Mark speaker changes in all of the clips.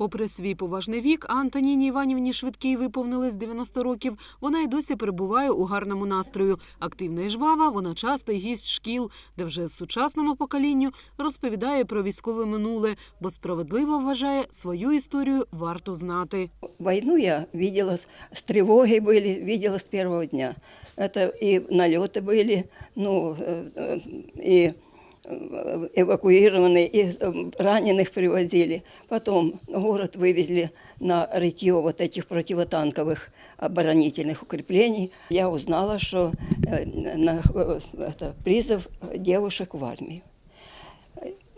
Speaker 1: Попри свій поважний вік, а Антоніні Іванівні Швидкій виповнилось 90 років. Вона й досі перебуває у гарному настрою. Активна і жвава, вона частий гість шкіл, де вже сучасному поколінню розповідає про військове минуле, бо справедливо вважає свою історію варто знати.
Speaker 2: Войну я видела, с- с тревогой были, видела с первого дня. Это и налеты были, ну, э, Э, и э, эвакуированные, и э, раненых привозили. Потом город вывезли на рытье вот этих противотанковых оборонительных укреплений. Я узнала, что э, на, э, это, призыв девушек в армию.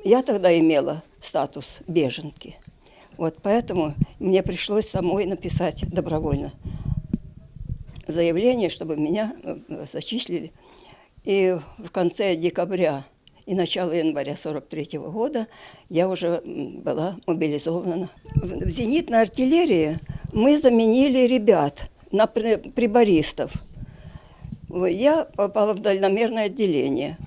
Speaker 2: Я тогда имела статус беженки. Вот поэтому мне пришлось самой написать добровольно заявление, чтобы меня э, зачислили. И в конце декабря и начало января 43 года я уже была мобилизована. В зенитной артиллерии мы заменили ребят на при- прибористов. Я попала в дальномерное отделение.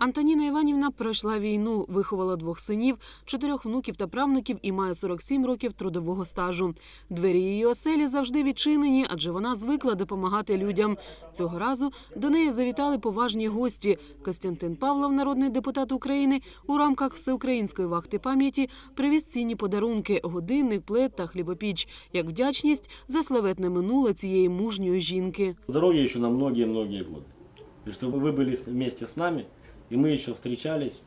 Speaker 1: Антоніна Іванівна пройшла війну, виховала двох синів, чотирьох внуків та правнуків і має 47 років трудового стажу. Двері її оселі завжди відчинені, адже вона звикла допомагати людям. Цього разу до неї завітали поважні гості. Костянтин Павлов, народний депутат України, у рамках всеукраїнської вахти пам'яті привіз цінні подарунки: годинник, плед та хлібопіч, як вдячність за славетне минуле цієї мужньої жінки.
Speaker 3: Здоровья еще на многие-многие годы. И чтобы вы были вместе с нами, И мы еще встречались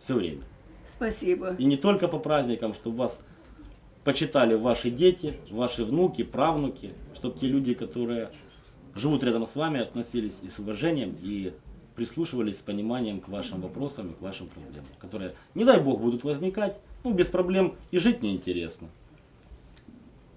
Speaker 3: все время.
Speaker 2: Спасибо.
Speaker 3: И не только по праздникам, чтобы вас почитали ваши дети, ваши внуки, правнуки, чтобы те люди, которые живут рядом с вами, относились и с уважением, и прислушивались с пониманием к вашим вопросам и к вашим проблемам, которые, не дай бог, будут возникать, ну, без проблем и жить неинтересно.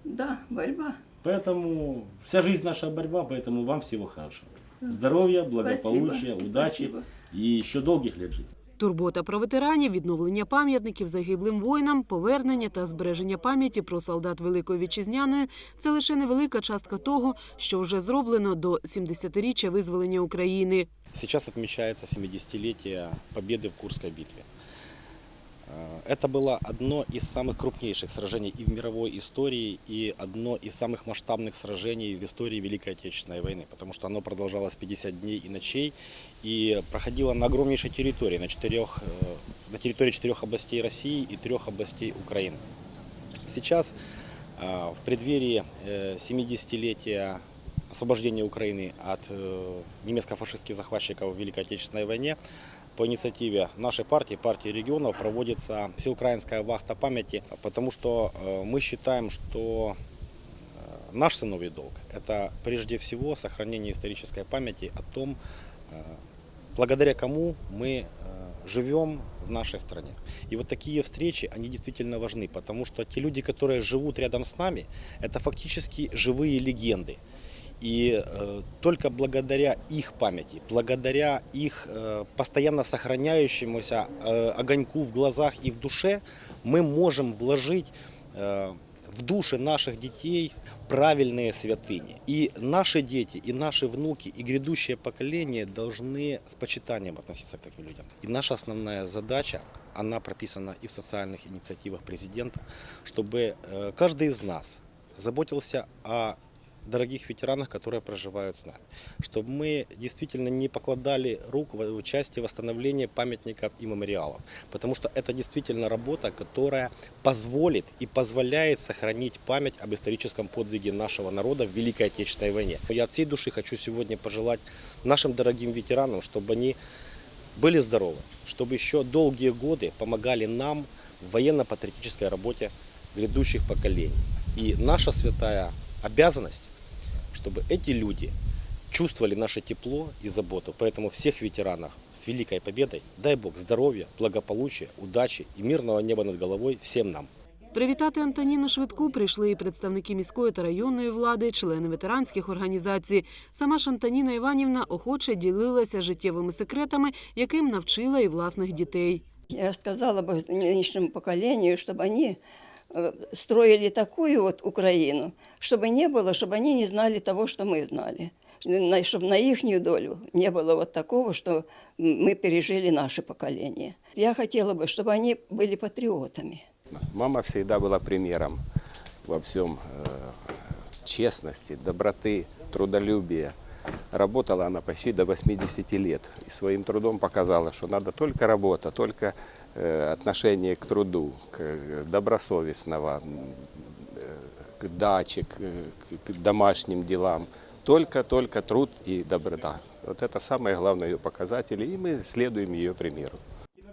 Speaker 2: Да, борьба.
Speaker 3: Поэтому вся жизнь наша борьба, поэтому вам всего хорошего. Здоровья, благополучия,
Speaker 2: Спасибо.
Speaker 3: удачи
Speaker 2: Спасибо.
Speaker 3: И еще долгих лет жизни.
Speaker 1: Турбота про ветеранів, відновлення пам'ятників загиблим воїнам, повернення та збереження пам'яті про солдат Великої Вітчизняної – це лише невелика частка того, що вже зроблено до 70-річчя визволення України.
Speaker 4: Зараз відмічається 70-ліття побіди в Курській битве. Э, Это было одно из самых крупнейших сражений и в мировой истории, и одно из самых масштабных сражений в истории Великой Отечественной войны, потому что оно продолжалось 50 дней и ночей и проходило на огромнейшей территории, на, четырех, э, на территории четырех областей России и трех областей Украины. Сейчас, э, в преддверии э, 70-летия освобождения Украины от э, немецко-фашистских захватчиков в Великой Отечественной войне, по инициативе нашей партии, партии регионов, проводится всеукраинская вахта памяти, потому что э, мы считаем, что э, наш сыновий долг – это прежде всего сохранение исторической памяти о том, благодаря кому мы живем в нашей стране. И вот такие встречи, они действительно важны, потому что те люди, которые живут рядом с нами, это фактически живые легенды. И э, только благодаря их памяти, благодаря их э, постоянно сохраняющемуся э, огоньку в глазах и в душе, мы можем вложить э, в души наших детей правильные святыни. И наши дети, и наши внуки, и грядущее поколение должны с почитанием относиться к таким людям. И наша основная задача, она прописана и в социальных инициативах президента, чтобы э, каждый из нас заботился о дорогих ветеранах, которые проживают с нами. Чтобы мы действительно не покладали рук в части восстановления памятников и мемориалов. Потому что это действительно работа, которая позволит и позволяет сохранить память об историческом подвиге нашего народа в Великой Отечественной войне. Я от всей души хочу сегодня пожелать нашим дорогим ветеранам, чтобы они были здоровы, чтобы еще долгие годы помогали нам в военно-патриотической работе грядущих поколений. И наша святая обязанность, чтобы эти люди чувствовали наше тепло и заботу. Поэтому всех ветеранов с Великой Победой, дай Бог здоровья, благополучия, удачи и мирного неба над головой всем нам.
Speaker 1: Привітати Антоніну Швидку прийшли і представники міської та районної влади, члени ветеранських організацій. Сама ж Антоніна Іванівна охоче ділилася життєвими секретами, яким навчила і власних дітей.
Speaker 2: Я сказала бы нынешнему поколению, чтобы они э, строили такую вот Украину, чтобы не было, чтобы они не знали того, что мы знали. Чтобы на их долю не было вот такого, что мы пережили наше поколение. Я хотела бы, чтобы они были патриотами.
Speaker 5: Мама всегда была примером. во всем э, честности, доброты, трудолюбия. Работала она почти до 80 лет и своим трудом показала, что надо только работа, только э, отношение к труду, к, э, добросовестного, э, к даче, к, к- домашним делам. Только-только труд и доброта. Вот это самые главные ее показатели, и мы следуем ее примеру.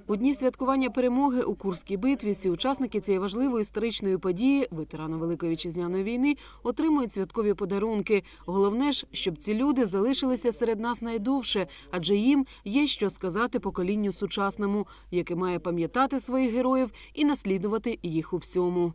Speaker 1: У дні святкування перемоги у Курській битві всі учасники цієї важливої історичної події, ветерани Великої вітчизняної війни, отримують святкові подарунки. Головне ж, щоб ці люди залишилися серед нас найдовше, адже їм є що сказати поколінню сучасному, яке має пам'ятати своїх героїв і наслідувати їх у всьому.